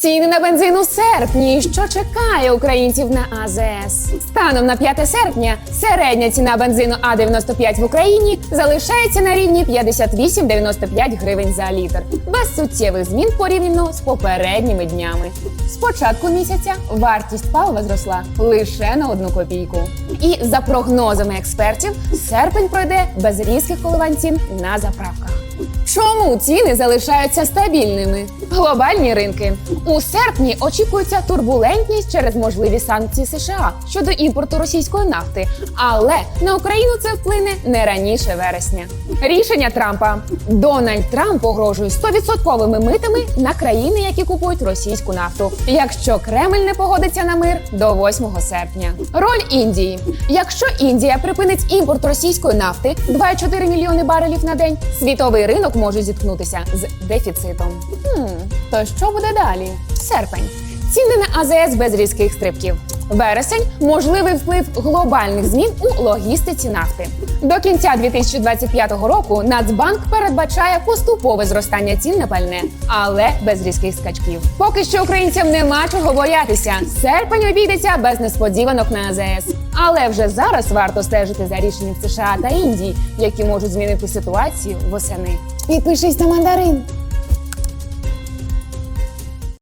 Ціни на бензин у серпні. Що чекає українців на АЗС? Станом на 5 серпня середня ціна бензину А95 в Україні залишається на рівні 58,95 гривень за літр, без суттєвих змін порівняно з попередніми днями. З початку місяця вартість палива зросла лише на одну копійку. І за прогнозами експертів, серпень пройде без різких коливань цін на заправках. Чому ціни залишаються стабільними? Глобальні ринки у серпні очікується турбулентність через можливі санкції США щодо імпорту російської нафти, але на Україну це вплине не раніше вересня. Рішення Трампа Дональд Трамп погрожує 100% митами на країни, які купують російську нафту, якщо Кремль не погодиться на мир до 8 серпня. Роль Індії: якщо Індія припинить імпорт російської нафти 2,4 мільйони барелів на день, світовий ринок може зіткнутися з дефіцитом. Хм, то що буде далі? Серпень. Ціни на АЗС без різких стрибків. Вересень можливий вплив глобальних змін у логістиці нафти. До кінця 2025 року Нацбанк передбачає поступове зростання цін на пальне, але без різких скачків. Поки що українцям нема чого боятися. Серпень обійдеться без несподіванок на АЗС. Але вже зараз варто стежити за рішенням США та Індії, які можуть змінити ситуацію восени. Підпишись на мандарин.